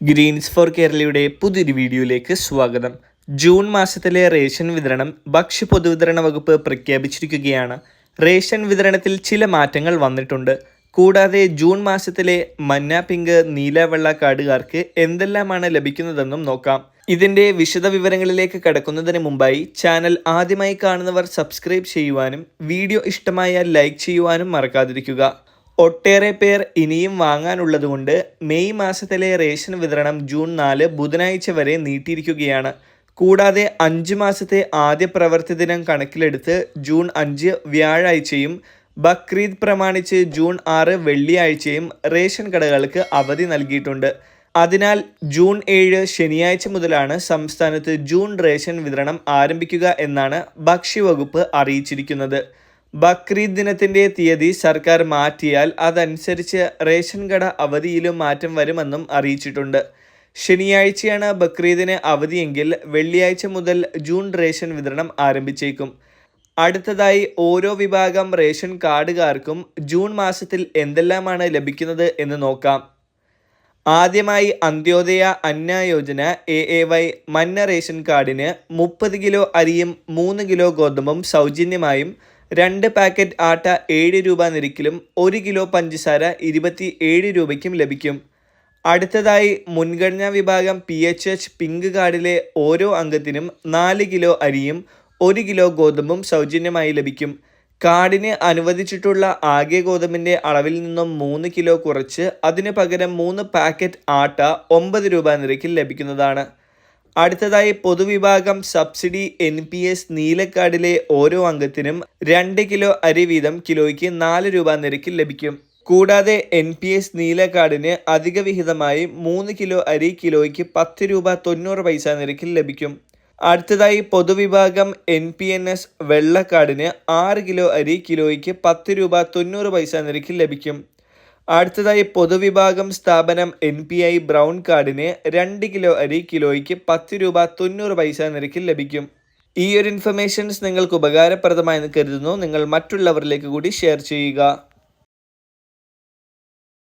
Green's four കേരളയുടെ പുതിയൊരു വീഡിയോയിലേക്ക് സ്വാഗതം. ജൂൺ മാസത്തിലെ റേഷൻ വിതരണം ഭക്ഷ്യ പൊതുവിതരണ വകുപ്പ് പ്രഖ്യാപിച്ചിരിക്കുകയാണ്. റേഷൻ വിതരണത്തിൽ ചില മാറ്റങ്ങൾ വന്നിട്ടുണ്ട്. കൂടാതെ ജൂൺ മാസത്തിലെ മന്ന പിങ്ക് നീല വെള്ള കാർഡുകാർക്ക് എന്തെല്ലാമാണ് ലഭിക്കുന്നതെന്നും നോക്കാം. ഇതിന്റെ വിശദ വിവരങ്ങളിലേക്ക് കടക്കുന്നതിന് മുമ്പായി ചാനൽ ആദ്യമായി കാണുന്നവർ സബ്സ്ക്രൈബ് ചെയ്യുവാനും വീഡിയോ ഇഷ്ടമായാൽ ലൈക്ക് ചെയ്യുവാനും മറക്കാതിരിക്കുക. ഒട്ടേറെ പേർ ഇനിയും വാങ്ങാനുള്ളതുകൊണ്ട് മെയ് മാസത്തിലെ റേഷൻ വിതരണം ജൂൺ നാല് ബുധനാഴ്ച വരെ നീട്ടിയിരിക്കുകയാണ്. കൂടാതെ അഞ്ച് മാസത്തെ ആദ്യ പ്രവർത്തി ദിനം കണക്കിലെടുത്ത് ജൂൺ അഞ്ച് വ്യാഴാഴ്ചയും ബക്രീദ് പ്രമാണിച്ച് ജൂൺ ആറ് വെള്ളിയാഴ്ചയും റേഷൻ കടകൾക്ക് അവധി നൽകിയിട്ടുണ്ട്. അതിനാൽ ജൂൺ ഏഴ് ശനിയാഴ്ച മുതലാണ് സംസ്ഥാനത്ത് ജൂൺ റേഷൻ വിതരണം ആരംഭിക്കുക എന്നാണ് ഭക്ഷ്യവകുപ്പ് അറിയിച്ചിരിക്കുന്നത്. ബക്രീദ് ദിനത്തിന്റെ തീയതി സർക്കാർ മാറ്റിയാൽ അതനുസരിച്ച് റേഷൻ കട അവധിയിലും മാറ്റം വരുമെന്നും അറിയിച്ചിട്ടുണ്ട്. ശനിയാഴ്ചയാണ് ബക്രീദിന് അവധിയെങ്കിൽ വെള്ളിയാഴ്ച മുതൽ ജൂൺ റേഷൻ വിതരണം ആരംഭിച്ചേക്കും. അടുത്തതായി ഓരോ വിഭാഗം റേഷൻ കാർഡുകാർക്കും ജൂൺ മാസത്തിൽ എന്തെല്ലാമാണ് ലഭിക്കുന്നത് എന്ന് നോക്കാം. ആദ്യമായി Antyodaya Anna Yojana A A Y മന്ന റേഷൻ കാർഡിന് മുപ്പത് കിലോ അരിയും മൂന്ന് കിലോ ഗോതമ്പും സൗജന്യമായും രണ്ട് പാക്കറ്റ് ആട്ട ഏഴ് രൂപ നിരക്കിലും ഒരു കിലോ പഞ്ചസാര ഇരുപത്തി ഏഴ് രൂപയ്ക്കും ലഭിക്കും. അടുത്തതായി മുൻഗണനാ വിഭാഗം പി എച്ച് എച്ച് പിങ്ക് കാർഡിലെ ഓരോ അംഗത്തിനും നാല് കിലോ അരിയും ഒരു കിലോ ഗോതമ്പും സൗജന്യമായി ലഭിക്കും. കാർഡിന് അനുവദിച്ചിട്ടുള്ള ആകെ ഗോതമ്പിന്റെ അളവിൽ നിന്നും മൂന്ന് കിലോ കുറച്ച് അതിന് പകരം മൂന്ന് പാക്കറ്റ് ആട്ട ഒമ്പത് രൂപ നിരക്കിൽ ലഭിക്കുന്നതാണ്. അടുത്തതായി പൊതുവിഭാഗം സബ്സിഡി എൻ പി എസ് നീലക്കാർഡിലെ ഓരോ അംഗത്തിനും രണ്ട് കിലോ അരി വീതം കിലോയ്ക്ക് നാല് രൂപ നിരക്കിൽ ലഭിക്കും. കൂടാതെ എൻ പി എസ് നീലക്കാർഡിന് അധിക വിഹിതമായി മൂന്ന് കിലോ അരി കിലോയ്ക്ക് പത്ത് രൂപ തൊണ്ണൂറ് പൈസ നിരക്കിൽ ലഭിക്കും. അടുത്തതായി പൊതുവിഭാഗം എൻ പി എൻ എസ് വെള്ളക്കാർഡിന് ആറ് കിലോ അരി കിലോയ്ക്ക് പത്ത് രൂപ തൊണ്ണൂറ് പൈസ നിരക്കിൽ ലഭിക്കും. അടുത്തതായി പൊതുവിഭാഗം സ്ഥാപനം എൻ പി ഐ ബ്രൗൺ കാർഡിന് രണ്ട് കിലോ അരി കിലോയ്ക്ക് പത്ത് രൂപ തൊണ്ണൂറ് പൈസ നിരക്കിൽ ലഭിക്കും. ഈ ഒരു ഇൻഫർമേഷൻസ് നിങ്ങൾക്ക് ഉപകാരപ്രദമായെന്ന് കരുതുന്നു. നിങ്ങൾ മറ്റുള്ളവരിലേക്ക് കൂടി ഷെയർ ചെയ്യുക.